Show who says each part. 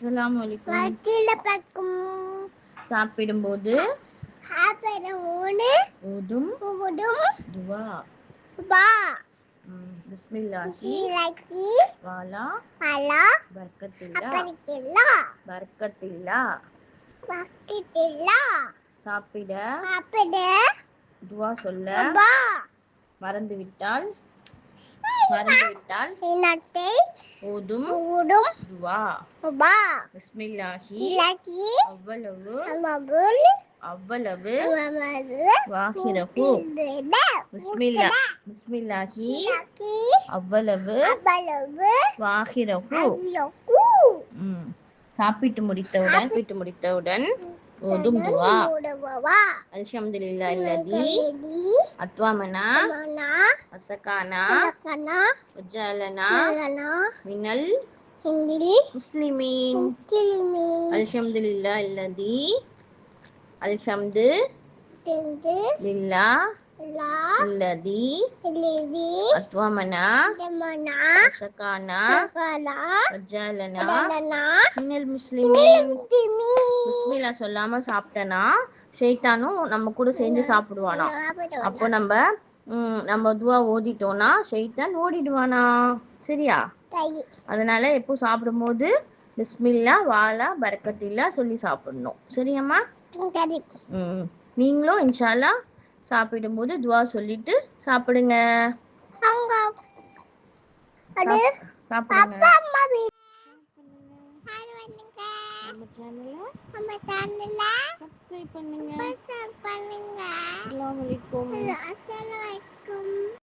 Speaker 1: அஸ்ஸலாமு அலைக்கும்.
Speaker 2: வக்கீல பக்கம்
Speaker 1: சாப்பிடும்போது ஓதும்
Speaker 2: உடும்
Speaker 1: துவா. ம், பிஸ்மில்லாஹி.
Speaker 2: கீழக்கி
Speaker 1: வாலா.
Speaker 2: பலா
Speaker 1: பர்க்கத்தில்லா.
Speaker 2: அப்பரிக்கெல்லா
Speaker 1: பர்க்கத்தில்லா.
Speaker 2: வக்கிட்டில்லா
Speaker 1: சாப்பிட
Speaker 2: அப்பட
Speaker 1: துவா சொல்ல
Speaker 2: பா
Speaker 1: மறந்துவிட்டால் மறந்துவிட்டால் ஓதும் துவா. பிஸ்மில்லாஹி. அவ்வளவு. அவ்வளவு. வாஹிரஹு பிஸ்மில்லா. பிஸ்மில்லாஹி. அவ்வளவு. ம். சாப்பிட்டு முடித்தவுடன் சாப்பிட்டு முடித்தவுடன் ஓதும் துவா. அல்ஹம்துலில்லாஹ் அல்லதி. அத்வாமனா. சொல்லாம சாப்பிட்டனா ஷைத்தானும் நம்ம கூட சேர்ந்து சாப்பிடுவானா. அப்போ நம்ம நம்ம துவா ஓதிட்டோம்னா ஷைத்தான் ஓடிடுவானா? சரியா? அதனால எப்போ சாப்பிடும்போது பிஸ்மில்லா வாலா பரக்கத்தில்லா சொல்லி சாப்பிடணும். சரியாம்மா?
Speaker 2: சரி.
Speaker 1: ம் நீங்களும் இன்ஷால்லா சாப்பிடும்போது துவா சொல்லிட்டு சாப்பிடுங்க. சாப்பிடுங்க.
Speaker 2: நம்ம சேனல்ல
Speaker 1: சப்ஸ்கிரைப் பண்ணுங்க.
Speaker 2: பண்ணுங்க.
Speaker 1: அஸ்ஸலாமு அலைக்கும்.
Speaker 2: அஸ்ஸலாமு அலைக்கும்.